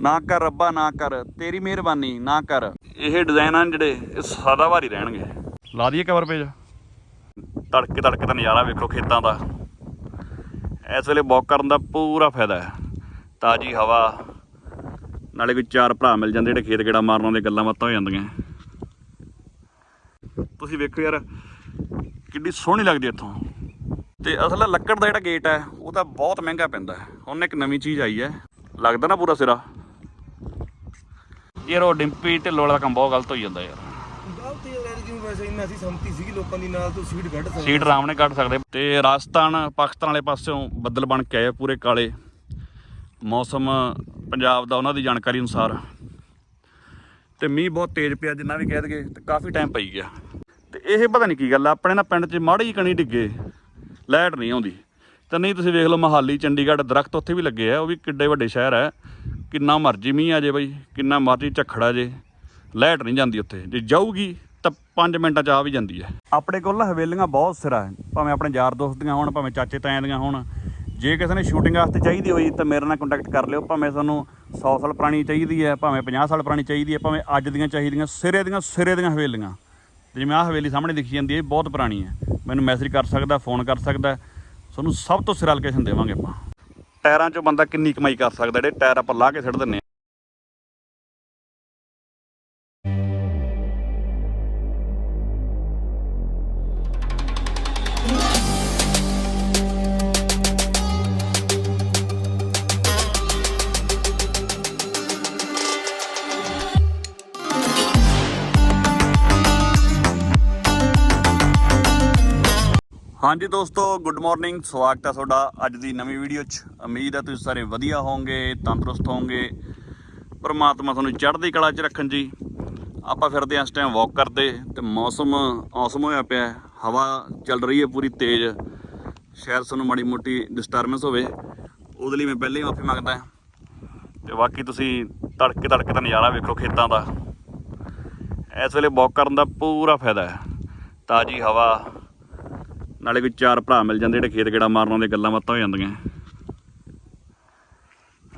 ਨਾ ਕਰ ਰੱਬਾ ਨਾ ਕਰ। ਤੇਰੀ ਮਿਹਰਬਾਨੀ ਨਾ ਕਰ। ਇਹ ਡਿਜ਼ਾਈਨ ਆ ਜਿਹੜੇ ਇਹ ਸਦਾ ਭਾਰੀ ਰਹਿਣਗੇ। ਲਾ ਦਈਏ ਕਵਰ ਪੇਜ ਤੜਕੇ ਤੜਕੇ ਦਾ ਨਜ਼ਾਰਾ ਵੇਖੋ ਖੇਤਾਂ ਦਾ। ਇਸ ਵੇਲੇ ਵਾਕ ਕਰਨ ਦਾ ਪੂਰਾ ਫਾਇਦਾ ਹੈ। ਤਾਜੀ ਹਵਾ ਨਾਲੇ ਕੋਈ ਚਾਰ ਭਰਾ ਮਿਲ ਜਾਂਦੇ ਜਿਹੜੇ ਖੇਤ ਗੇੜਾ ਮਾਰਨ ਆਉਂਦੇ ਗੱਲਾਂ ਬਾਤਾਂ ਹੋ ਜਾਂਦੀਆਂ। ਤੁਸੀਂ ਵੇਖੋ ਯਾਰ ਕਿੰਨੀ ਸੋਹਣੀ ਲੱਗਦੀ ਇੱਥੋਂ। ਤੇ ਅਸਲ ਲੱਕੜ ਦਾ ਜਿਹੜਾ ਗੇਟ ਹੈ ਉਹ ਤਾਂ ਬਹੁਤ ਮਹਿੰਗਾ ਪੈਂਦਾ ਹੈ। ਹੁਣ ਇੱਕ ਨਵੀਂ ਚੀਜ਼ ਆਈ ਹੈ। ਲੱਗਦਾ ਨਾ ਪੂਰਾ ਸਿਰਾ? ਯਾਰ ਉਹ ਡਿੰਪੀ ਢਿੱਲੋਂ ਵਾਲਾ ਕੰਮ ਬਹੁਤ ਗਲਤ ਹੋਈ ਜਾਂਦਾ ਯਾਰ। ਗਲਤ ਹੀ ਰਹਿ ਜਿਵੇਂ ਵੈਸੇ ਇੰਨਾ ਸੀ ਸੰਮਤੀ ਸੀਗੀ ਲੋਕਾਂ ਦੀ ਨਾਲ ਤੋਂ ਸੀਟ ਕੱਢ ਸਕਦੇ ਸੀਟ ਆਰਾਮ ਨੇ ਕੱਢ ਸਕਦੇ। ਤੇ ਰਾਜਸਥਾਨ ਪਾਕਿਸਤਾਨ ਵਾਲੇ ਪਾਸਿਓਂ ਬੱਦਲ ਬਣ ਕੇ ਆਏ ਪੂਰੇ ਕਾਲੇ। ਮੌਸਮ ਪੰਜਾਬ ਦਾ ਉਹਨਾਂ ਦੀ ਜਾਣਕਾਰੀ ਅਨੁਸਾਰ। ਤੇ ਮੀਂਹ ਬਹੁਤ ਤੇਜ਼ ਪਿਆ ਜਿੰਨਾ ਵੀ ਕਹਿ ਦਗੇ ਤੇ ਕਾਫੀ ਟਾਈਮ ਪਈ ਗਿਆ। ਤੇ ਇਹ ਪਤਾ ਨਹੀਂ ਕੀ ਗੱਲ ਆ ਆਪਣੇ ਨਾ ਪਿੰਡ 'ਚ ਮਾੜੀ ਕਣੀ ਡਿੱਗੇ ਲਾਈਟ ਨਹੀਂ ਆਉਂਦੀ। ਤੇ ਨਹੀਂ ਤੁਸੀਂ ਵੇਖ ਲਓ ਮਹਾਲੀ ਚੰਡੀਗੜ੍ਹ ਦਰਖਤ ਉੱਥੇ ਵੀ ਲੱਗੇ ਆ ਉਹ ਵੀ ਕਿੱਡੇ ਵੱਡੇ ਸ਼ਹਿਰ ਹੈ ਕਿੰਨਾ ਮਰਜ਼ੀ ਮੀਂਹ ਆ ਜੇ ਬਈ, ਕਿੰਨਾ ਮਰਜ਼ੀ ਝੱਖੜ ਆ ਜੇ, ਲਾਈਟ ਨਹੀਂ ਜਾਂਦੀ ਉੱਥੇ। ਜੇ ਜਾਊਗੀ ਤਾਂ 5 ਮਿੰਟਾਂ 'ਚ ਆ ਵੀ ਜਾਂਦੀ ਹੈ। ਆਪਣੇ ਕੋਲ ਹਵੇਲੀਆਂ ਬਹੁਤ ਸਿਰਾ ਹੈ ਭਾਵੇਂ ਆਪਣੇ ਯਾਰ ਦੋਸਤ ਦੀਆਂ ਹੋਣ, ਭਾਵੇਂ ਚਾਚੇ ਤਾਇਆਂ ਦੀਆਂ ਹੋਣ। ਜੇ ਕਿਸੇ ਨੇ ਸ਼ੂਟਿੰਗ ਵਾਸਤੇ ਚਾਹੀਦੀ ਹੋਈ ਤਾਂ ਮੇਰੇ ਨਾਲ ਕੰਟੈਕਟ ਕਰ ਲਿਓ, ਭਾਵੇਂ ਤੁਹਾਨੂੰ 100 ਸਾਲ ਪੁਰਾਣੀ ਚਾਹੀਦੀ ਹੈ, ਭਾਵੇਂ 50 ਸਾਲ ਪੁਰਾਣੀ ਚਾਹੀਦੀ ਹੈ, ਭਾਵੇਂ ਅੱਜ ਦੀਆਂ ਚਾਹੀਦੀਆਂ, ਸਿਰੇ ਦੀਆਂ ਸਿਰੇ ਦੀਆਂ ਹਵੇਲੀਆਂ। ਜਿਵੇਂ ਆਹ ਹਵੇਲੀ ਸਾਹਮਣੇ ਦਿਖੀ ਜਾਂਦੀ ਹੈ, ਇਹ ਬਹੁਤ ਪੁਰਾਣੀ ਹੈ। ਮੈਨੂੰ ਮੈਸੇਜ ਕਰ ਸਕਦਾ ਫੋਨ ਕਰ ਸਕਦਾ, ਤੁਹਾਨੂੰ ਸਭ ਤੋਂ ਸਿਰਾ ਲੋਕੇਸ਼ਨ ਦੇਵਾਂਗੇ ਆਪਾਂ। ਟਾਇਰਾਂ 'ਚੋਂ ਬੰਦਾ ਕਿੰਨੀ ਕਮਾਈ ਕਰ ਸਕਦਾ? ਜਿਹੜੇ ਟਾਇਰ ਆਪਾਂ ਲਾ ਕੇ ਸਿੱਟ ਦਿੰਨੇ ਹਾਂਜੀ ਦੋਸਤੋ ਗੁੱਡ ਮਾਰਨਿੰਗ ਸਵਾਗਤ ਹੈ ਤੁਹਾਡਾ ਅੱਜ ਦੀ ਨਵੀਂ ਵੀਡੀਓ 'ਚ। ਉਮੀਦ ਹੈ ਤੁਸੀਂ ਸਾਰੇ ਵਧੀਆ ਹੋਵੋਗੇ, ਤੰਦਰੁਸਤ ਹੋਵੋਗੇ। ਪਰਮਾਤਮਾ ਤੁਹਾਨੂੰ ਚੜ੍ਹਦੀ ਕਲਾ 'ਚ ਰੱਖਣ ਜੀ। ਆਪਾਂ ਫਿਰਦੇ ਹਾਂ ਇਸ ਟਾਈਮ ਵਾਕ ਕਰਦੇ ਤੇ ਮੌਸਮ ਔਸਮ ਹੋਇਆ ਪਿਆ ਹਵਾ ਚੱਲ ਰਹੀ ਹੈ ਪੂਰੀ ਤੇਜ਼। ਸ਼ਾਇਦ ਤੁਹਾਨੂੰ ਮਾੜੀ ਮੋਟੀ ਡਿਸਟਰਬੈਂਸ ਹੋਵੇ। ਉਹਦੇ ਲਈ ਮੈਂ ਪਹਿਲਾਂ ਹੀ ਮਾਫੀ ਮੰਗਦਾ ਤੇ ਬਾਕੀ ਤੁਸੀਂ ਤੜਕੇ ਤੜਕੇ ਦਾ ਨਜ਼ਾਰਾ ਵੇਖੋ ਖੇਤਾਂ ਦਾ। ਇਸ ਵੇਲੇ ਵਾਕ ਕਰਨ ਦਾ ਪੂਰਾ ਫਾਇਦਾ ਹੈ। ਤਾਜੀ ਹਵਾ ਨਾਲੇ ਕੋਈ ਚਾਰ ਭਰਾ ਮਿਲ ਜਾਂਦੇ ਜਿਹੜੇ ਖੇਤ ਗੇੜਾ ਮਾਰਨ ਆਉਂਦੇ, ਗੱਲਾਂ ਬਾਤਾਂ ਹੋ ਜਾਂਦੀਆਂ।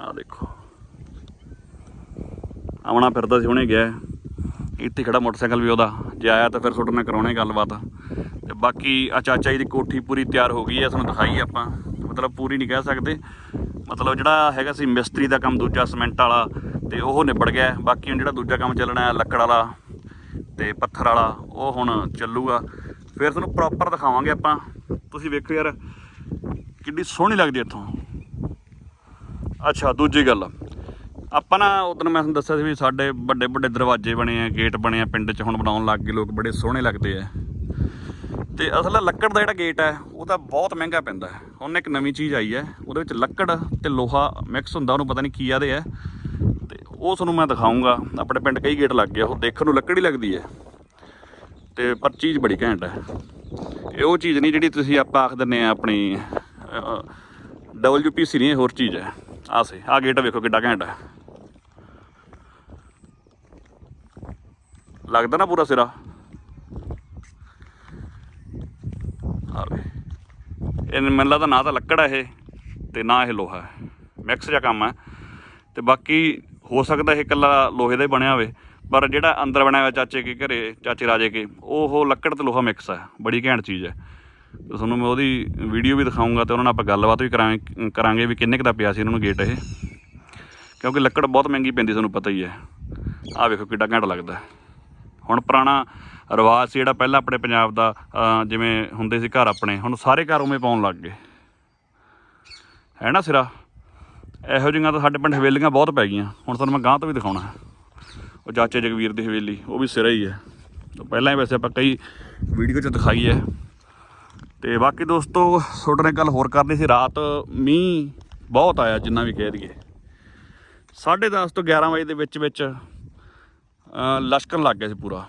ਆਹ ਦੇਖੋ। ਆਉਣਾ ਫਿਰਦਾ ਸੀ, ਹੁਣੇ ਗਿਆ। ਇੱਥੇ ਖੜਾ ਮੋਟਰਸਾਈਕਲ ਵੀ ਉਹਦਾ। ਜੇ ਆਇਆ ਤਾਂ ਫਿਰ ਤੁਹਾਡੇ ਨਾਲ ਕਰਾਉਣੇ ਗੱਲਬਾਤ। ਤੇ ਬਾਕੀ ਆ ਚਾਚਾ ਜੀ ਦੀ ਕੋਠੀ ਪੂਰੀ ਤਿਆਰ ਹੋ ਗਈ ਹੈ, ਤੁਹਾਨੂੰ ਦਿਖਾਈ ਆਪਾਂ। ਮਤਲਬ ਪੂਰੀ ਨਹੀਂ ਕਹਿ ਸਕਦੇ। ਮਤਲਬ ਜਿਹੜਾ ਹੈਗਾ ਸੀ ਮਿਸਤਰੀ ਦਾ ਕੰਮ, ਦੂਜਾ ਸੀਮੈਂਟ ਵਾਲਾ, ਤੇ ਉਹ ਨਿਬੜ ਗਿਆ। ਬਾਕੀ ਹੁਣ ਜਿਹੜਾ ਦੂਜਾ ਕੰਮ ਚੱਲਣਾ ਹੈ, ਲੱਕੜ ਵਾਲਾ ਤੇ ਪੱਥਰ ਵਾਲਾ, ਉਹ ਹੁਣ ਚੱਲੂਗਾ। ਫਿਰ ਤੁਹਾਨੂੰ ਪ੍ਰੋਪਰ ਦਿਖਾਵਾਂਗੇ ਆਪਾਂ। ਤੁਸੀਂ ਵੇਖੋ ਯਾਰ ਕਿੰਨੀ ਸੋਹਣੀ ਲੱਗਦੀ ਇੱਥੋਂ। ਅੱਛਾ, ਦੂਜੀ ਗੱਲ। ਆਪਾਂ ਨਾ ਉਦੋਂ ਮੈਂ ਤੁਹਾਨੂੰ ਦੱਸਿਆ ਸੀ ਵੀ ਸਾਡੇ ਵੱਡੇ ਵੱਡੇ ਦਰਵਾਜ਼ੇ ਬਣੇ ਆ ਗੇਟ ਬਣੇ ਆ, ਪਿੰਡ 'ਚ ਹੁਣ ਬਣਾਉਣ ਲੱਗ ਗਏ ਲੋਕ, ਬੜੇ ਸੋਹਣੇ ਲੱਗਦੇ ਆ। ਤੇ ਅਸਲ ਲੱਕੜ ਦਾ ਜਿਹੜਾ ਗੇਟ ਹੈ ਉਹ ਤਾਂ ਬਹੁਤ ਮਹਿੰਗਾ ਪੈਂਦਾ ਹੈ। ਹੁਣ ਇੱਕ ਨਵੀਂ ਚੀਜ਼ ਆਈ ਹੈ, ਉਹਦੇ ਵਿੱਚ ਲੱਕੜ ਤੇ ਲੋਹਾ ਮਿਕਸ ਹੁੰਦਾ, ਉਹਨੂੰ ਪਤਾ ਨਹੀਂ ਕੀ ਆਦੇ ਹੈ ਤੇ ਉਹ ਤੁਹਾਨੂੰ ਮੈਂ ਦਿਖਾਉਂਗਾ ਆਪਣੇ ਪਿੰਡ ਕਈ ਗੇਟ ਲੱਗ ਗਏ ਉਹ ਦੇਖਣ ਨੂੰ ਲੱਕੜ ਹੀ ਲੱਗਦੀ ਹੈ। ਤੇ ਪਰ ਚੀਜ਼ ਬੜੀ ਘੈਂਟ ਹੈ ਇਹ ਉਹ ਚੀਜ਼ ਨਹੀਂ ਜਿਹੜੀ ਤੁਸੀਂ ਆਪਾਂ ਆਖ ਦਿੰਨੇ ਆ ਆਪਣੀ ਡਬਲਯੂਪੀਸੀ ਨਹੀਂ ਹੋਰ ਚੀਜ਼ ਹੈ ਆਹ ਸੇ ਆਹ ਗੇਟ ਵੇਖੋ ਕਿੱਡਾ ਘੈਂਟ ਹੈ ਲੱਗਦਾ ਨਾ ਪੂਰਾ ਸਿਰਾ। ਆਵੇ ਇਹ ਮੈਨੂੰ ਲੱਗਦਾ ਨਾ ਤਾਂ ਲੱਕੜ ਹੈ ਇਹ, ਤੇ ਨਾ ਇਹ ਲੋਹਾ। ਹੈ ਮਿਕਸ ਜਿਹਾ ਕੰਮ ਹੈ ਤੇ ਬਾਕੀ ਹੋ ਸਕਦਾ ਇਹ ਇਕੱਲਾ ਲੋਹੇ ਦਾ ਹੀ ਬਣਿਆ ਹੋਵੇ। ਪਰ ਜਿਹੜਾ ਅੰਦਰ ਬਣਿਆ ਹੋਇਆ ਚਾਚੇ ਕੇ ਘਰੇ, ਚਾਚੇ ਰਾਜੇ ਕੇ, ਉਹ ਲੱਕੜ ਤੇ ਲੋਹਾ ਮਿਕਸ ਹੈ ਬੜੀ ਘੈਂਟ ਚੀਜ਼ ਹੈ। ਤੇ ਤੁਹਾਨੂੰ ਮੈਂ ਉਹਦੀ ਵੀਡੀਓ ਵੀ ਦਿਖਾਉਂਗਾ ਤੇ ਉਹਨਾਂ ਨਾਲ ਆਪਾਂ ਗੱਲਬਾਤ ਵੀ ਕਰਾਂਗੇ ਕਰਾਂਗੇ ਵੀ ਕਿੰਨੇ ਕੁ ਦਾ ਪਿਆ ਸੀ ਇਹਨਾਂ ਨੂੰ ਗੇਟ ਇਹ। ਕਿਉਂਕਿ ਲੱਕੜ ਬਹੁਤ ਮਹਿੰਗੀ ਪੈਂਦੀ ਤੁਹਾਨੂੰ ਪਤਾ ਹੀ ਹੈ। ਆਹ ਵੇਖੋ ਕਿੱਡਾ ਘੈਂਟ ਲੱਗਦਾ ਹੁਣ ਪੁਰਾਣਾ ਰਿਵਾਜ ਸੀ ਜਿਹੜਾ ਪਹਿਲਾਂ ਆਪਣੇ ਪੰਜਾਬ ਦਾ ਜਿਵੇਂ ਹੁੰਦੇ ਸੀ ਘਰ ਆਪਣੇ, ਹੁਣ ਸਾਰੇ ਘਰ ਉਵੇਂ ਪਾਉਣ ਲੱਗ ਗਏ। ਹੈ ਨਾ ਸਿਰਾ? ਇਹੋ ਜਿਹੀਆਂ ਤਾਂ ਸਾਡੇ ਪਿੰਡ ਹਵੇਲੀਆਂ ਬਹੁਤ ਪੈ ਗਈਆਂ। ਹੁਣ ਤੁਹਾਨੂੰ ਮੈਂ ਗਾਂ ਤੋਂ ਵੀ ਦਿਖਾਉਣਾ ਉਹ ਚਾਚੇ ਜਗਵੀਰ ਦੀ ਹਵੇਲੀ ਉਹ ਵੀ ਸਿਰਾ ਹੀ ਹੈ। ਪਹਿਲਾਂ ਹੀ ਵੈਸੇ ਆਪਾਂ ਕਈ ਵੀਡੀਓ 'ਚ ਦਿਖਾਈ ਹੈ। ਤੇ ਬਾਕੀ ਦੋਸਤੋ ਤੁਹਾਡੇ ਨਾਲ ਗੱਲ ਹੋਰ ਕਰਨੀ ਸੀ ਰਾਤ ਮੀਂਹ ਬਹੁਤ ਆਇਆ ਜਿੰਨਾ ਵੀ ਕਹਿ ਦਈਏ। 10:30 ਤੋਂ 11 ਵਜੇ ਦੇ ਵਿੱਚ ਵਿੱਚ ਅ, ਲਸ਼ਕਣ ਲੱਗ ਗਿਆ ਸੀ ਪੂਰਾ।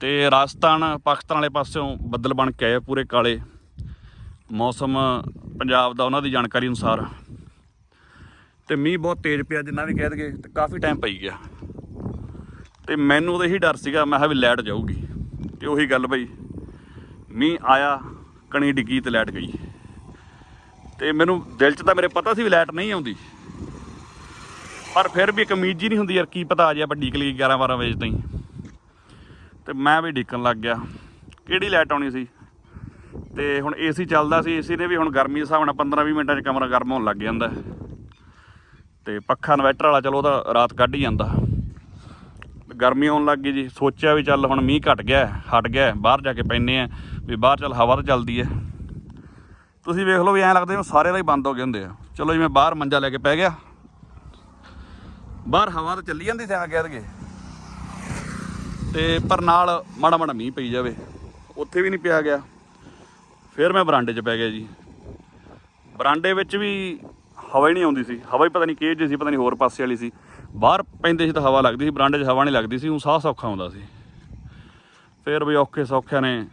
ਤੇ ਰਾਜਸਥਾਨ ਪਾਕਿਸਤਾਨ ਵਾਲੇ ਪਾਸਿਓਂ ਬੱਦਲ ਬਣ ਕੇ ਆਏ ਪੂਰੇ ਕਾਲੇ। ਮੌਸਮ ਪੰਜਾਬ ਦਾ ਉਹਨਾਂ ਦੀ ਜਾਣਕਾਰੀ ਅਨੁਸਾਰ। ਤੇ ਮੀਂਹ ਬਹੁਤ ਤੇਜ਼ ਪਿਆ ਜਿੰਨਾ ਵੀ ਕਹਿ ਦਈਏ ਤੇ ਕਾਫੀ ਟਾਈਮ ਪਈ ਗਿਆ। ਤੇ ਮੈਨੂੰ ਤਾਂ ਇਹੀ ਡਰ ਸੀਗਾ, ਮੈਂ ਕਿਹਾ ਵੀ ਲਾਈਟ ਜਾਊਗੀ। ਤੇ ਉਹੀ ਗੱਲ ਬਈ, ਮੀਂਹ ਆਇਆ, ਕਣੀ ਡਿੱਗੀ ਤੇ ਲਾਈਟ ਗਈ। ਤੇ ਮੈਨੂੰ ਦਿਲ 'ਚ ਤਾਂ ਮੇਰੇ ਪਤਾ ਸੀ ਵੀ ਲਾਈਟ ਨਹੀਂ ਆਉਂਦੀ। ਪਰ ਫਿਰ ਵੀ ਇੱਕ ਉਮੀਦ ਨਹੀਂ ਹੁੰਦੀ ਯਾਰ, ਕੀ ਪਤਾ ਆ ਜੇ ਆਪਾਂ ਡੀਕ ਲਈ 11 12 ਵਜੇ ਤਾਈਂ। ਤੇ ਮੈਂ ਵੀ ਡਿੱਕਣ ਲੱਗ ਗਿਆ। ਕਿਹੜੀ ਲਾਈਟ ਆਉਣੀ ਸੀ? ਤੇ ਹੁਣ ਏਸੀ ਚੱਲਦਾ ਸੀ ਏਸੀ ਨੇ ਵੀ ਹੁਣ ਗਰਮੀ ਦੇ ਹਿਸਾਬ ਨਾਲ 15 20 ਮਿੰਟਾਂ 'ਚ ਕਮਰਾ ਗਰਮ ਹੋਣ ਲੱਗ ਜਾਂਦਾ। ਹੈ। ਤੇ ਪੱਖਾ ਇਨਵੈਟਰ ਵਾਲਾ, ਚਲੋ ਉਹਦਾ ਰਾਤ ਕੱਢ ਹੀ ਜਾਂਦਾ। ਗਰਮੀ ਆਉਣ ਲੱਗ ਗਈ ਜੀ। ਸੋਚਿਆ ਵੀ ਚੱਲ ਹੁਣ ਮੀਂਹ ਘਟ ਗਿਆ, ਹਟ ਗਿਆ, ਬਾਹਰ ਜਾ ਕੇ ਪੈਨੇ ਆ। ਵੀ ਬਾਹਰ ਚੱਲ ਹਵਾ ਤਾਂ ਚੱਲਦੀ ਹੈ ਤੁਸੀਂ ਵੇਖ ਲਓ ਵੀ ਐਂ ਲੱਗਦਾ ਜਿਵੇਂ ਸਾਰੇ ਲਈ ਬੰਦ ਹੋ ਗਏ ਹੁੰਦੇ ਆ। ਚਲੋ ਜੀ, ਮੈਂ ਬਾਹਰ ਮੰਜਾ ਲੈ ਕੇ ਪੈ ਗਿਆ। ਬਾਹਰ ਹਵਾ ਤਾਂ ਚੱਲੀ ਜਾਂਦੀ ਸੀ ਆ ਗਿਆ ਦਗੇ ਤੇ ਪਰ ਨਾਲ ਮਾੜਾ ਮਾੜਾ ਮੀਂਹ ਪਈ ਜਾਵੇ। ਉੱਥੇ ਵੀ ਨਹੀਂ ਪਿਆ ਗਿਆ। ਫਿਰ ਮੈਂ ਬਰਾਂਡੇ 'ਚ ਪੈ ਗਿਆ ਜੀ। ਬਰਾਂਡੇ ਵਿੱਚ ਵੀ ਹਵਾ ਹੀ ਨਹੀਂ ਆਉਂਦੀ ਸੀ। ਹਵਾ ਹੀ ਪਤਾ ਨਹੀਂ ਕਿਹ ਜਿਹੀ ਸੀ, ਪਤਾ ਨਹੀਂ ਹੋਰ ਪਾਸੇ ਵਾਲੀ ਸੀ। ਬਾਹਰ ਪੈਂਦੇ ਸੀ ਤਾਂ ਹਵਾ ਲੱਗਦੀ ਸੀ, ਬਰਾਂਡੇ 'ਚ ਹਵਾ ਨਹੀਂ ਲੱਗਦੀ ਸੀ ਉਹ ਸਾਹ ਸੌਖਾ ਆਉਂਦਾ ਸੀ। ਫਿਰ ਵੀ ਔਖੇ ਸੌਖਿਆਂ ਨੇ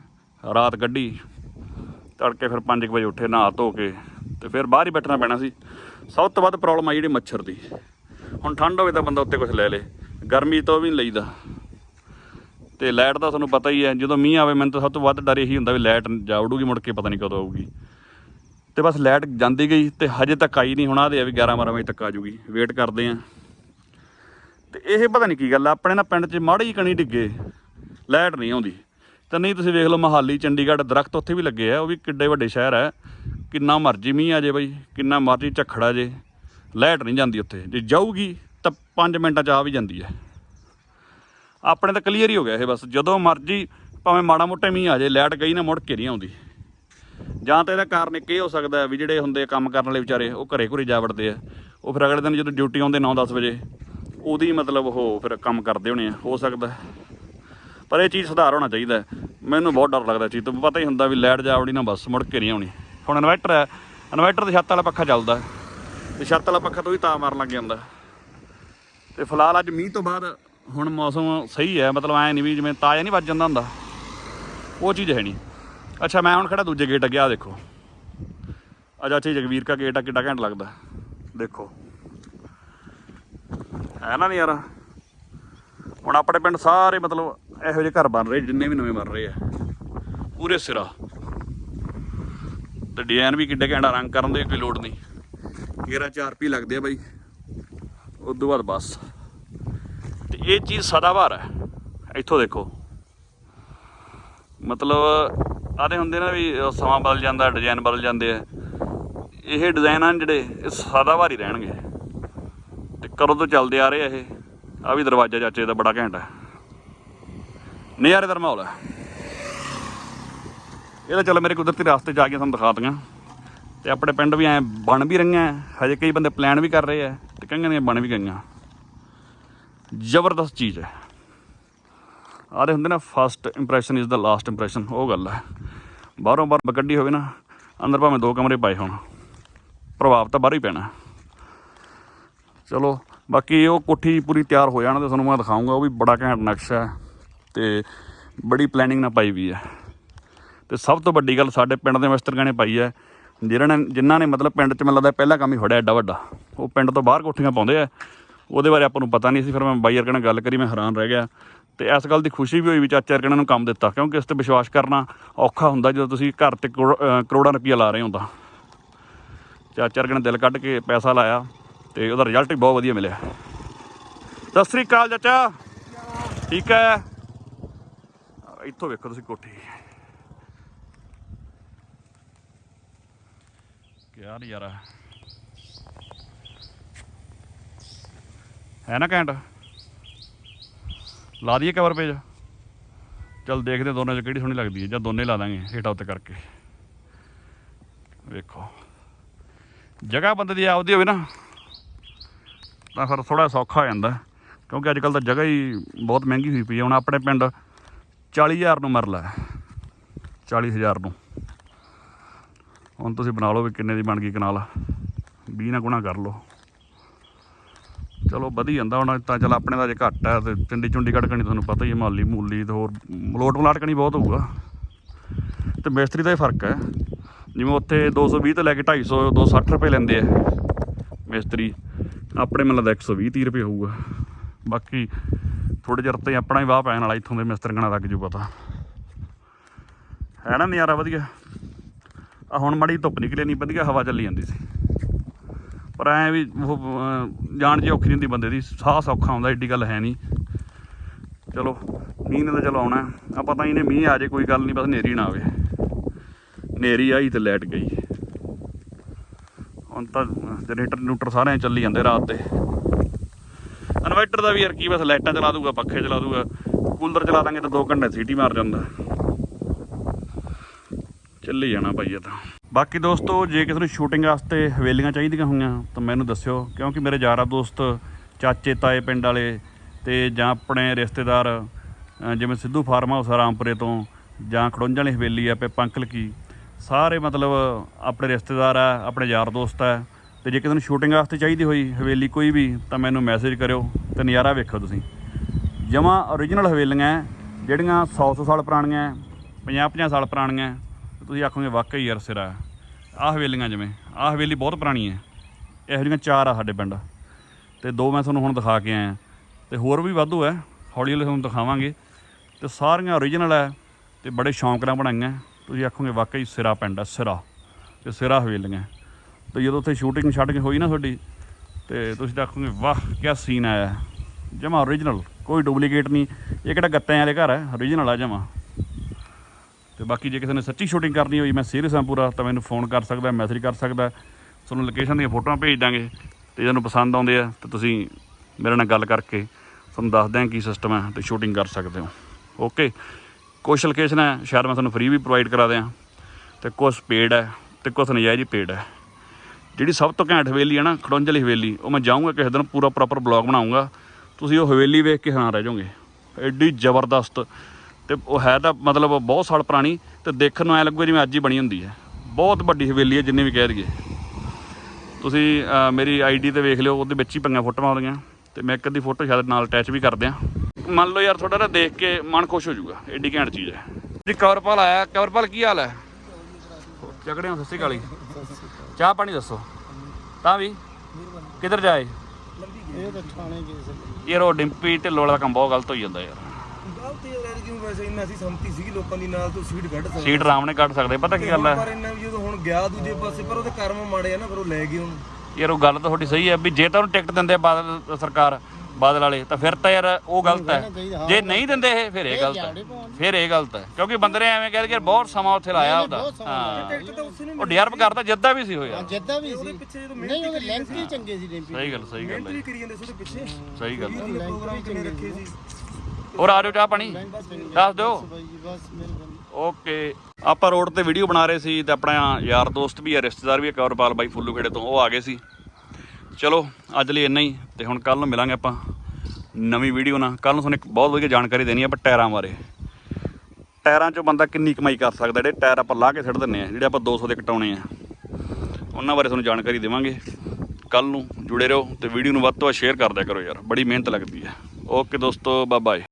ਰਾਤ ਕੱਢੀ, ਤੜਕੇ ਫਿਰ 5 ਵਜੇ ਉੱਠੇ, ਨਹਾ ਧੋ ਕੇ, ਤੇ ਫਿਰ ਬਾਹਰ ਹੀ ਬੈਠਣਾ ਪੈਣਾ ਸੀ। ਸਭ ਤੋਂ ਵੱਧ ਪ੍ਰੋਬਲਮ ਆਈ ਜਿਹੜੀ ਮੱਛਰ ਦੀ। ਹੁਣ ਠੰਡ ਹੋਵੇ ਤਾਂ ਬੰਦਾ ਉੱਤੇ ਕੁਝ ਲੈ ਲੇ, ਗਰਮੀ ਤੋਂ ਵੀ ਨਹੀਂ ਲਈਦਾ। ਤੇ ਲਾਈਟ ਦਾ ਤੁਹਾਨੂੰ ਪਤਾ ਹੀ ਹੈ, ਜਦੋਂ ਮੀਂਹ ਆਵੇ ਮੈਨੂੰ ਤਾਂ ਸਭ ਤੋਂ ਵੱਧ ਡਰ ਇਹੀ ਹੁੰਦਾ ਵੀ ਲਾਈਟ ਜਾ ਉਡੂਗੀ, ਮੁੜ ਕੇ ਪਤਾ ਨਹੀਂ ਕਦੋਂ ਆਊਗੀ। ਤੇ ਬਸ ਲਾਈਟ ਜਾਂਦੀ ਗਈ, ਤੇ ਹਜੇ ਤੱਕ ਆਈ ਨਹੀਂ ਹੁਣ ਆਦੇ ਆ ਵੀ 11 12 ਵਜੇ ਤੱਕ ਆ ਜੂਗੀ। ਵੇਟ ਕਰਦੇ ਆ ਤੇ ਇਹ ਪਤਾ ਨਹੀਂ ਕੀ ਗੱਲ ਆ, ਆਪਣੇ ਨਾ ਪਿੰਡ 'ਚ ਮਾੜੀ ਕਣੀ ਡਿੱਗੇ, ਲਾਈਟ ਨਹੀਂ ਆਉਂਦੀ। ਤਾਂ ਨਹੀਂ ਤੁਸੀਂ ਵੇਖ ਲਓ ਮਹਾਲੀ, ਚੰਡੀਗੜ੍ਹ ਦਰਖਤ ਉੱਥੇ ਵੀ ਲੱਗੇ ਆ, ਉਹ ਵੀ ਕਿੱਡੇ ਵੱਡੇ ਸ਼ਹਿਰ ਹੈ ਕਿੰਨਾ ਮਰਜ਼ੀ ਮੀਂਹ ਆ ਜੇ ਬਈ, ਕਿੰਨਾ ਮਰਜ਼ੀ ਝੱਖੜਾ ਜੇ, ਲਾਈਟ ਨਹੀਂ ਜਾਂਦੀ ਉੱਥੇ। ਜੇ ਜਾਊਗੀ ਤਾਂ 5 ਮਿੰਟਾਂ 'ਚ ਆ ਵੀ ਜਾਂਦੀ ਹੈ ਆਪਣੇ ਤਾਂ ਕਲੀਅਰ ਹੀ ਹੋ ਗਿਆ ਇਹ ਬਸ, ਜਦੋਂ ਮਰਜ਼ੀ ਭਾਵੇਂ ਮਾੜਾ ਮੋਟਾ ਮੀਂਹ ਆ ਜੇ, ਲਾਈਟ ਗਈ ਨਾ ਮੁੜ ਕੇ ਨਹੀਂ ਆਉਂਦੀ। ਜਾਂ ਤਾਂ ਇਹਦਾ ਕਾਰਨ ਇੱਕ ਇਹ ਹੋ ਸਕਦਾ ਵੀ ਜਿਹੜੇ ਹੁੰਦੇ ਆ ਕੰਮ ਕਰਨ ਵਾਲੇ ਵਿਚਾਰੇ, ਉਹ ਘਰੇ ਘੁਰੇ ਜਾ ਵੜਦੇ ਆ। ਉਹ ਫਿਰ ਅਗਲੇ ਦਿਨ ਜਦੋਂ ਡਿਊਟੀ ਆਉਂਦੇ 9-10 ਵਜੇ ਉਹਦੀ ਮਤਲਬ ਉਹ ਫਿਰ ਕੰਮ ਕਰਦੇ ਹੋਣੇ ਆ, ਹੋ ਸਕਦਾ। ਪਰ ਇਹ ਚੀਜ਼ ਸੁਧਾਰ ਹੋਣਾ ਚਾਹੀਦਾ ਮੈਨੂੰ ਬਹੁਤ ਡਰ ਲੱਗਦਾ ਚੀਜ਼ ਤੋਂ। ਪਤਾ ਹੀ ਹੁੰਦਾ ਵੀ ਲਾਈਟ ਜਾ ਨਾ ਬਸ ਮੁੜ ਕੇ ਨਹੀਂ ਆਉਣੀ। ਹੁਣ ਇਨਵਰਟਰ ਹੈ, ਇਨਵਰਟਰ ਤੇ ਛੱਤ ਵਾਲਾ ਪੱਖਾ ਚੱਲਦਾ। ਹੈ। ਤੇ ਛੱਤ ਵਾਲਾ ਪੱਖਾ ਤੋਂ ਵੀ ਤਾਂ ਮਾਰਨ ਲੱਗ ਜਾਂਦਾ। ਤੇ ਫਿਲਹਾਲ ਅੱਜ ਮੀਂਹ ਤੋਂ ਬਾਅਦ ਹੁਣ ਮੌਸਮ ਸਹੀ ਹੈ। ਮਤਲਬ ਐ ਨਹੀਂ ਵੀ ਜਿਵੇਂ ਤਾਜ਼ਾ ਨਹੀਂ ਵੱਜ ਜਾਂਦਾ ਹੁੰਦਾ। ਉਹ ਚੀਜ਼ ਹੈ ਨਹੀਂ। ਅੱਛਾ, ਮੈਂ ਹੁਣ ਖੜਾ ਦੂਜੇ ਗੇਟ ਅੱਗੇ ਆ ਦੇਖੋ। ਅਜਾ ਅੱਛਾ ਜਗਵੀਰ ਕਾ ਗੇਟ ਆ, ਕਿੱਡਾ ਘੈਂਟ ਲੱਗਦਾ। ਦੇਖੋ। ਹੈ ਨਾ ਨਹੀਂ ਯਾਰ? ਹੁਣ ਆਪਣੇ ਪਿੰਡ ਸਾਰੇ ਮਤਲਬ ਇਹੋ ਜਿਹੇ ਘਰ ਬਣ ਰਹੇ ਜਿੰਨੇ ਵੀ ਨਵੇਂ ਬਣ ਰਹੇ ਆ। ਪੂਰੇ ਸਿਰਾ। ਤੇ ਡਿਜ਼ਾਈਨ ਵੀ ਕਿੱਡੇ ਘੈਂਟਾ ਰੰਗ ਕਰਨ ਦੀ ਕੋਈ ਲੋੜ ਨਹੀਂ। 11 4 ਪੀ ਲੱਗਦੇ ਆ ਬਾਈ। ਉਸ ਤੋਂ ਬਾਅਦ ਬਸ। ਤੇ ਇਹ ਚੀਜ਼ ਸਦਾਵਾਰ ਹੈ। ਇੱਥੋਂ ਦੇਖੋ। ਮਤਲਬ ਆਦੇ ਹੁੰਦੇ ਨਾ ਵੀ ਸਮਾਂ ਬਦਲ ਜਾਂਦਾ, ਡਿਜ਼ਾਈਨ ਬਦਲ ਜਾਂਦੇ ਆ। ਇਹ ਡਿਜ਼ਾਈਨ ਆ ਜਿਹੜੇ, ਇਹ ਸਦਾਵਾਰ ਹੀ ਰਹਿਣਗੇ। ਕਦੋਂ ਤੋਂ ਚੱਲਦੇ ਆ ਰਹੇ ਆ ਇਹ? ਆ ਵੀ ਦਰਵਾਜ਼ਾ ਚਾਚੇ ਦਾ ਬੜਾ ਘੈਂਟ ਹੈ ਨਜ਼ਾਰੇਦਾਰ ਮਾਹੌਲ ਹੈ ਇਹ ਤਾਂ ਚਲੋ ਮੇਰੇ ਕੁਦਰਤੀ ਰਾਸਤੇ ਜਾ ਕੇ ਤੁਹਾਨੂੰ ਦਿਖਾ ਦਿਆਂ ਤੇ ਆਪਣੇ ਪਿੰਡ ਵੀ ਐ ਬਣ ਵੀ ਰਹੀਆਂ ਹੈ। ਹਜੇ ਕਈ ਬੰਦੇ ਪਲਾਨ ਵੀ ਕਰ ਰਹੇ ਆ ਤੇ ਕਈਆਂ ਦੀਆਂ ਬਣ ਵੀ ਗਈਆਂ। ਜ਼ਬਰਦਸਤ ਚੀਜ਼ ਹੈ ਆਦੇ ਹੁੰਦੇ ਨਾ first impression is the last impression ਉਹ ਗੱਲ ਹੈ ਬਾਹਰੋਂ ਬਾਹਰ ਕੱਢੀ ਹੋਵੇ ਨਾ, ਅੰਦਰ ਭਾਵੇਂ ਦੋ ਕਮਰੇ ਪਾਏ ਹੋਣ, ਪ੍ਰਭਾਵ ਤਾਂ ਬਾਹਰੋਂ ਹੀ ਪੈਣਾ। ਚਲੋ, ਬਾਕੀ ਉਹ ਕੋਠੀ ਪੂਰੀ ਤਿਆਰ ਹੋ ਜਾਣ ਤੇ ਤੁਹਾਨੂੰ ਮੈਂ ਦਿਖਾਉਂਗਾ, ਉਹ ਵੀ ਬੜਾ ਘੈਂਟ ਨਕਸ਼ਾ ਹੈ ਤੇ ਬੜੀ ਪਲੈਨਿੰਗ ਨਾਲ ਪਾਈ ਵੀ ਹੈ। ਤੇ ਸਭ ਤੋਂ ਵੱਡੀ ਗੱਲ ਸਾਡੇ ਪਿੰਡ ਦੇ ਮਿਸਤਰੀਆਂ ਨੇ ਪਾਈ ਹੈ, ਜਿਹਨਾਂ ਨੇ, ਜਿਨ੍ਹਾਂ ਨੇ ਮਤਲਬ ਪਿੰਡ 'ਚ ਮੈਨੂੰ ਲੱਗਦਾ ਪਹਿਲਾ ਕੰਮ ਹੀ ਫੜਿਆ ਐਡਾ ਵੱਡਾ। ਉਹ ਪਿੰਡ ਤੋਂ ਬਾਹਰ ਕੋਠੀਆਂ ਪਾਉਂਦੇ ਆ, ਉਹਦੇ ਬਾਰੇ ਆਪਾਂ ਨੂੰ ਪਤਾ ਨਹੀਂ ਸੀ, ਫਿਰ ਮੈਂ ਬਾਈ ਵਰਗੇ ਨਾਲ ਗੱਲ ਕਰੀ, ਮੈਂ ਹੈਰਾਨ ਰਹਿ ਗਿਆ। ਤੇ ਇਸ ਗੱਲ ਦੀ ਖੁਸ਼ੀ ਵੀ ਹੋਈ ਵੀ ਚਾਚਾ ਵਰਗੇ ਨੂੰ ਕੰਮ ਦਿੱਤਾ, ਕਿਉਂਕਿ ਇਸ ਤੇ ਵਿਸ਼ਵਾਸ ਕਰਨਾ ਔਖਾ ਹੁੰਦਾ ਜਦੋਂ ਤੁਸੀਂ ਘਰ ਤੇ ਕਰੋ- ਕਰੋੜਾਂ ਰੁਪਈਆ ਲਾ ਰਹੇ ਹੋ ਤਾਂ। ਚਾਚਾ ਵਰਗੇ ਨੇ ਦਿਲ ਕੱਢ ਕੇ ਪੈਸਾ ਲਾਇਆ। ਤੇ ਉਹਦਾ ਰਿਜ਼ਲਟ ਵੀ ਬਹੁਤ ਵਧੀਆ ਮਿਲਿਆ। ਸਤਿ ਸ੍ਰੀ ਅਕਾਲ ਚਾਚਾ। ਠੀਕ ਹੈ? ਇੱਥੋਂ ਵੇਖੋ ਤੁਸੀਂ ਕੋਠੀ। ਕਿਆ ਨਜ਼ਾਰਾ। ਹੈ ਹੈ ਨਾ ਕੈਂਟ ਲਾ ਦਈਏ ਕਵਰ ਪੇਜ ਚਲ ਦੇਖਦੇ ਹਾਂ ਦੋਨਾਂ ਚ ਕਿਹੜੀ ਸੋਹਣੀ ਲੱਗਦੀ ਹੈ, ਜਾਂ ਦੋਨੇ ਲਾ ਦਾਂਗੇ ਹੇਠਾਂ ਉੱਤੇ ਕਰਕੇ। ਵੇਖੋ। ਜਗ੍ਹਾ ਬੰਦੇ ਦੀ ਆਪਦੀ ਹੋਵੇ ਨਾ। ਤਾਂ ਫਿਰ ਥੋੜਾ ਸੌਖਾ ਹੋ ਜਾਂਦਾ ਕਿਉਂਕਿ ਅੱਜ ਕੱਲ ਤਾਂ ਜਗ੍ਹਾ ਹੀ ਬਹੁਤ ਮਹਿੰਗੀ ਹੋਈ ਪਈ ਹੈ। ਹੁਣ ਆਪਣੇ ਪਿੰਡ 40000 ਨੂੰ ਮਰਲਾ ਹੈ 40000 ਨੂੰ। ਹੁਣ ਤੁਸੀਂ ਬਣਾ ਲਓ ਵੀ ਕਿੰਨੇ ਦੀ ਬਣ ਗਈ ਕਨਾਲ। 20 ਨਾਲ ਗੁਣਾ ਕਰ ਲਓ। ਚਲੋ ਵਧੀ ਜਾਂਦਾ ਹੁਣ, ਤਾਂ ਚਲ ਆਪਣੇ ਦਾ ਜੇ ਘੱਟ ਹੈ ਤੇ ਚੰਡੀ ਚੁੰਡੀ ਕੜਕਣੀ ਤੁਹਾਨੂੰ ਪਤਾ ਹੀ ਹੈ ਮਾਲੀ ਮੂਲੀ ਤੇ ਹੋਰ ਮਲੋਟ ਮਲਾਟਕਣੀ ਬਹੁਤ ਹੋਊਗਾ। ਤੇ ਮਿਸਤਰੀ ਦਾ ਹੀ ਫ਼ਰਕ ਹੈ। ਜਿਵੇਂ ਉੱਥੇ 220 ਤੋਂ ਲੈ ਕੇ 250 260 ਰੁਪਏ ਲੈਂਦੇ ਆ। ਮਿਸਤਰੀ, ਆਪਣੇ ਮੈਨੂੰ ਲੱਗਦਾ 120 30 ਰੁਪਏ ਹੋਊਗਾ। ਬਾਕੀ ਥੋੜੇ ਚਿਰ ਤੇ ਆਪਣਾ ਹੀ ਵਾਹ ਪੈਣ ਵਾਲਾ, ਇੱਥੋਂ ਦੇ ਮਿਸਤਰੀਆਂ ਦਾ ਲੱਗ ਜੂ ਪਤਾ। ਹੈ ਨਾ ਨਜ਼ਾਰਾ ਵਧੀਆ? ਆ ਹੁਣ ਮਾੜੀ ਧੁੱਪ ਨਿਕਲੇ ਨਹੀਂ ਵਧੀਆ ਹਵਾ ਚੱਲੀ ਜਾਂਦੀ ਸੀ। ਪਰ ਐ ਵੀ ਉਹ ਜਾਣ ਜੀ ਔਖੀ ਨਹੀਂ ਹੁੰਦੀ ਬੰਦੇ ਦੀ, ਸਾਹ ਸੌਖਾ ਹੁੰਦਾ ਏਡੀ ਗੱਲ ਹੈ ਨਹੀਂ ਚਲੋ, ਮੀਂਹ ਨੇ ਤਾਂ ਚਲੋ ਆਉਣਾ। ਆ ਪਤਾ ਹੀ ਨਹੀਂ ਮੀਂਹ ਆ ਜੇ, ਕੋਈ ਗੱਲ ਨਹੀਂ ਬਸ ਨੇਰੀ ਨਾ ਆਵੇ। ਹਨੇਰੀ ਆਈ ਤੇ ਲੈਟ ਗਈ। ਹੁਣ ਤਾਂ ਜਨਰੇਟਰ ਨੂਟਰ ਸਾਰੇ ਚੱਲੀ ਜਾਂਦੇ ਰਾਤ 'ਤੇ ਇਨਵਰਟਰ ਦਾ ਵੀ ਯਾਰ ਕੀ ਬਸ ਲਾਈਟਾਂ ਚਲਾ ਦੂਗਾ, ਪੱਖੇ ਚਲਾ ਦੂਗਾ, ਕੂਲਰ ਚਲਾ ਦਾਂਗੇ ਤਾਂ 2 ਘੰਟੇ ਸੀਟੀ ਮਾਰ ਜਾਂਦਾ। ਚੱਲੀ ਜਾਣਾ ਭਾਈ ਇਹ ਤਾਂ। ਬਾਕੀ ਦੋਸਤੋ, ਜੇ ਕਿਸੇ ਨੂੰ ਸ਼ੂਟਿੰਗ ਵਾਸਤੇ ਹਵੇਲੀਆਂ ਚਾਹੀਦੀਆਂ ਹੋਈਆਂ, ਤਾਂ ਮੈਨੂੰ ਦੱਸਿਓ, ਕਿਉਂਕਿ ਮੇਰੇ ਯਾਰਾ ਦੋਸਤ, ਚਾਚੇ, ਤਾਏ ਪਿੰਡ ਵਾਲੇ ਤੇ ਜਾਂ ਆਪਣੇ ਰਿਸ਼ਤੇਦਾਰ ਜਿਵੇਂ ਸਿੱਧੂ ਫਾਰਮ ਹਾਊਸ ਆ ਰਾਮਪੁਰੇ ਤੋਂ ਜਾਂ ਖੜੁੰਝ ਵਾਲੀ ਹਵੇਲੀ ਆ ਪੇ ਪੰਕਲ ਕੀ ਸਾਰੇ ਮਤਲਬ ਆਪਣੇ ਰਿਸ਼ਤੇਦਾਰ ਆ, ਆਪਣੇ ਯਾਰ ਦੋਸਤ ਆ। ਤੇ ਜੇ ਕਿਸੇ ਨੂੰ ਸ਼ੂਟਿੰਗ ਵਾਸਤੇ ਚਾਹੀਦੀ ਹੋਈ ਹਵੇਲੀ ਕੋਈ ਵੀ, ਤਾਂ ਮੈਨੂੰ ਮੈਸੇਜ ਕਰਿਓ ਤੇ ਨਜ਼ਾਰਾ ਵੇਖੋ ਤੁਸੀਂ। ਜਮਾਂ origignal ਹਵੇਲੀਆਂ ਜਿਹੜੀਆਂ 100 100 ਸਾਲ ਪੁਰਾਣੀਆਂ 50 50 ਸਾਲ ਪੁਰਾਣੀਆਂ ਤੇ ਤੁਸੀਂ ਆਖੋਗੇ ਵਾਕਈ ਯਾਰ ਸਿਰਾ ਆਹ ਹਵੇਲੀਆਂ ਜਿਵੇਂ, ਆਹ ਹਵੇਲੀ ਬਹੁਤ ਪੁਰਾਣੀ ਹੈ ਇਹੋ ਜਿਹੀਆਂ ਚਾਰ ਆ ਸਾਡੇ ਪਿੰਡ। ਤੇ ਦੋ ਮੈਂ ਤੁਹਾਨੂੰ ਹੁਣ ਦਿਖਾ ਕੇ ਆਇਆ। ਤੇ ਹੋਰ ਵੀ ਵਾਧੂ ਹੈ ਹੌਲੀ ਹੌਲੀ ਤੁਹਾਨੂੰ ਦਿਖਾਵਾਂਗੇ। ਤੇ ਸਾਰੀਆਂ origignal ਹੈ ਤੇ ਬੜੇ ਸ਼ੌਂਕ ਨਾਲ ਬਣਾਈਆਂ। ਤੁਸੀਂ ਆਖੋਗੇ ਵਾਕਈ ਸਿਰਾ ਪਿੰਡ ਹੈ ਸਿਰਾ। ਤੇ ਸਿਰਾ ਹਵੇਲੀਆਂ। ਤੇ ਜਦੋਂ ਉੱਥੇ ਸ਼ੂਟਿੰਗ ਛੱਡ ਹੋਈ ਨਾ ਤੁਹਾਡੀ, ਤੇ ਤੁਸੀਂ ਤਾਂ ਆਖੋਗੇ ਵਾਹ ਕੀ ਸੀਨ ਆਇਆ। ਜਮਾ origignal ਕੋਈ ਡੁਪਲੀਕੇਟ ਨਹੀਂ। ਇਹ ਕਿਹੜਾ ਗੱਤਿਆਂ ਵਾਲੇ ਘਰ ਹੈ origignal ਆ ਜਮਾ। ਤੇ ਬਾਕੀ ਜੇ ਕਿਸੇ ਨੇ ਸੱਚੀ ਸ਼ੂਟਿੰਗ ਕਰਨੀ ਹੋਈ, ਮੈਂ ਸੀਰੀਅਸ ਹਾਂ ਪੂਰਾ, ਤਾਂ ਮੈਨੂੰ ਫੋਨ ਕਰ ਸਕਦਾ ਮੈਸੇਜ ਕਰ ਸਕਦਾ। ਤੁਹਾਨੂੰ ਲੋਕੇਸ਼ਨ ਦੀਆਂ ਫੋਟੋਆਂ ਭੇਜ ਦਾਂਗੇ। ਤੇ ਜੇ ਪਸੰਦ ਆਉਂਦੇ ਆ, ਤਾਂ ਤੁਸੀਂ ਮੇਰੇ ਨਾਲ ਗੱਲ ਕਰਕੇ, ਤੁਹਾਨੂੰ ਦੱਸ ਦਿਆਂ ਕੀ ਸਿਸਟਮ ਹੈ ਤੇ ਸ਼ੂਟਿੰਗ ਕਰ ਸਕਦੇ ਹੋ। ਓਕੇ ਕੁਛ ਲੋਕੇਸ਼ਨ ਹੈ ਸ਼ਾਇਦ ਮੈਂ ਤੁਹਾਨੂੰ ਫ੍ਰੀ ਵੀ ਪ੍ਰੋਵਾਈਡ ਕਰਾ ਦਿਆਂ। ਤੇ ਕੁਛ ਪੇਡ ਹੈ ਤੇ ਕੁਛ ਨਜਾਇਜ਼ ਹੀ ਪੇਡ ਹੈ। ਜਿਹੜੀ ਸਭ ਤੋਂ ਘੈਂਟ ਹਵੇਲੀ ਹੈ ਨਾ ਖੜੁੰਝ ਹਵੇਲੀ ਉਹ ਮੈਂ ਜਾਊਂਗਾ ਕਿਸੇ ਦਿਨ ਪੂਰਾ ਪ੍ਰੋਪਰ ਬਲੌਗ ਬਣਾਉਂਗਾ ਤੁਸੀਂ ਉਹ ਹਵੇਲੀ ਵੇਖ ਕੇ ਹੈਰਾਨ ਰਹਿ ਜਾਓਗੇ। ਐਡੀ ਜ਼ਬਰਦਸਤ ਤੇ ਉਹ ਹੈ ਤਾਂ ਮਤਲਬ ਬਹੁਤ ਸਾਲ ਪੁਰਾਣੀ ਤੇ ਦੇਖਣ ਨੂੰ ਐ ਲੱਗੂਗਾ ਜਿਵੇਂ ਅੱਜ ਹੀ ਬਣੀ ਹੁੰਦੀ ਹੈ। ਬਹੁਤ ਵੱਡੀ ਹਵੇਲੀ ਹੈ ਜਿੰਨੇ ਵੀ ਕਹਿ ਦਈਏ। ਤੁਸੀਂ ਅਹ, ਮੇਰੀ ਆਈਡੀ ਤੇ ਵੇਖ ਲਿਓ ਉਹਦੇ ਵਿੱਚ ਹੀ ਪੰਗਾ ਫੋਟੋਆਂ ਆਉਂਦੀਆਂ ਤੇ ਮੈਂ ਇੱਕ ਅੱਧੀ ਫੋਟੋ ਸ਼ਾਇਦ ਨਾਲ ਅਟੈਚ ਵੀ ਕਰ ਦਿਆਂ। ਮੰਨ ਲਓ ਯਾਰ ਤੁਹਾਡਾ ਨਾ ਦੇਖ ਕੇ ਮਨ ਖੁਸ਼ ਹੋ ਜਾਊਗਾ ਐਡੀ ਘੈਂਟ ਚੀਜ਼ ਹੈ। ਜੀ ਕਵਰਪਾਲ ਆਇਆ ਕਵਰਪਾਲ ਕੀ ਹਾਲ ਹੈ? ਚੱਕੜੇ ਹੋ ਅਕਾਲ ਜੀ ਚਾਹ ਪਾਣੀ ਦੱਸੋ। ਤਾਂ ਵੀ? ਕਿੱਧਰ ਜਾਏ? ਇਹ ਤਾਂ ਥਾਣੇ ਗਏ ਸੀ ਯਾਰ ਉਹ ਡਿੰਪੀ ਢਿੱਲੋਂ ਵਾਲਾ ਕੰਮ ਬਹੁਤ ਗਲਤ ਹੋਈ ਜਾਂਦਾ ਯਾਰ। ਗਲਤ ਯਾਰ ਕਿਉਂ ਵੈਸੇ ਇੰਨਾ ਸੀ ਸੰਮਤੀ ਸੀਗੀ ਲੋਕਾਂ ਦੀ ਨਾਲ ਤੋਂ ਸੀਟ ਕੱਢ ਸਕਦੇ ਸੀਟ ਆਰਾਮ ਨੇ ਕੱਢ ਸਕਦੇ ਪਤਾ ਕੀ ਗੱਲ ਹੈ? ਪਰ ਇੰਨਾ ਵੀ ਜਦੋਂ ਹੁਣ ਗਿਆ ਦੂਜੇ ਪਾਸੇ ਪਰ ਉਹਦੇ ਕਰਮ ਮਾੜੇ ਆ ਨਾ ਫਿਰ ਉਹ ਲੈ ਗਏ ਉਹਨੂੰ। ਯਾਰ ਉਹ ਗੱਲ ਤਾਂ ਤੁਹਾਡੀ ਸਹੀ ਹੈ ਵੀ ਜੇ ਤਾਂ ਉਹਨੂੰ ਟਿਕਟ ਦਿੰਦੇ ਬਾਦਲ ਸਰਕਾਰ ਬਾਦਲ ਵਾਲੇ ਤਾਂ ਫਿਰ ਤਾਂ ਯਾਰ ਉਹ ਗਲਤ ਹੈ। ਜੇ ਨਹੀਂ ਦਿੰਦੇ ਇਹ ਫਿਰ ਇਹ ਗਲਤ ਹੈ। ਫਿਰ ਇਹ ਗਲਤ ਹੈ। ਕਿਉਂਕਿ ਬੰਦੇ ਨੇ ਐਵੇਂ ਕਹਿ ਯਾਰ ਬਹੁਤ ਸਮਾਂ ਉੱਥੇ ਲਾਇਆ ਉਹਦਾ। ਹਾਂ। ਉਹ ਡਿਆਰਪ ਕਰਦਾ ਜਿੱਦਾਂ ਵੀ ਸੀ ਯਾਰ। ਜਿੱਦਾਂ ਵੀ ਉਹਦੇ ਸੀ। ਪਿੱਛੇ ਜਦੋਂ ਨਹੀਂ ਮਿਹਨਤ ਉਹਦੇ ਕਰੀ ਲੈਂਥ ਵੀ ਚੰਗੇ ਸੀ ਡੈਂਪੀ ਸਹੀ ਗੱਲ ਸਹੀ ਗੱਲ ਮਿਹਨਤ ਹੈ। ਵੀ ਕਰੀ ਜਾਂਦੇ ਸੀ ਉਹਦੇ ਪਿੱਛੇ। ਸਹੀ ਗੱਲ ਹੈ। ਪ੍ਰੋਗਰਾਮ ਰੱਖੇ ਸੀ। ਹੋਰ ਆ ਜਾਓ ਚਾਹ ਪਾਣੀ? ਦੱਸ ਦਿਓ। ਬਾਈ ਜੀ ਬਸ ਮਿਹਰਬਾਨੀ ਓਕੇ। ਆਪਾਂ ਰੋਡ ਤੇ ਵੀਡੀਓ ਬਣਾ ਰਹੇ ਸੀ ਤੇ ਆਪਣਾ ਯਾਰ ਦੋਸਤ ਵੀ ਹੈ ਰਿਸ਼ਤੇਦਾਰ ਵੀ ਹੈ ਕਵਰਪਾਲ ਬਾਈ ਫੁੱਲੂ ਖੇੜੇ ਤੋਂ ਉਹ ਆ ਗਏ ਸੀ। ਚਲੋ, ਅੱਜ ਲਈ ਇੰਨਾ ਹੀ, ਤੇ ਹੁਣ ਕੱਲ ਨੂੰ ਮਿਲਾਂਗੇ ਆਪਾਂ ਨਵੀਂ ਵੀਡੀਓ ਨਾਲ। ਕੱਲ ਨੂੰ ਤੁਹਾਨੂੰ ਇੱਕ ਬਹੁਤ ਵਧੀਆ ਜਾਣਕਾਰੀ ਦੇਣੀ ਹੈ ਆਪਾਂ ਟਾਇਰਾਂ ਬਾਰੇ। ਟਾਇਰਾਂ 'ਚੋਂ ਬੰਦਾ ਕਿੰਨੀ ਕਮਾਈ ਕਰ ਸਕਦਾ, ਜਿਹੜੇ ਟਾਇਰ ਆਪਾਂ ਲਾ ਕੇ ਛੱਡ ਦਿੰਨੇ ਆ, ਜਿਹੜੇ ਆਪਾਂ 200 ਦੇ ਕਟਾਉਣੇ ਆ। ਉਹਨਾਂ ਬਾਰੇ ਤੁਹਾਨੂੰ ਜਾਣਕਾਰੀ ਦੇਵਾਂਗੇ। ਕੱਲ ਨੂੰ ਜੁੜੇ ਰਹੋ ਤੇ ਵੀਡੀਓ ਨੂੰ ਵੱਧ ਤੋਂ ਵੱਧ ਸ਼ੇਅਰ ਕਰਦਿਆ ਕਰੋ ਯਾਰ, ਬੜੀ ਮਿਹਨਤ ਲੱਗਦੀ ਹੈ ਓਕੇ ਦੋਸਤੋ ਬਾਏ ਬਾਏ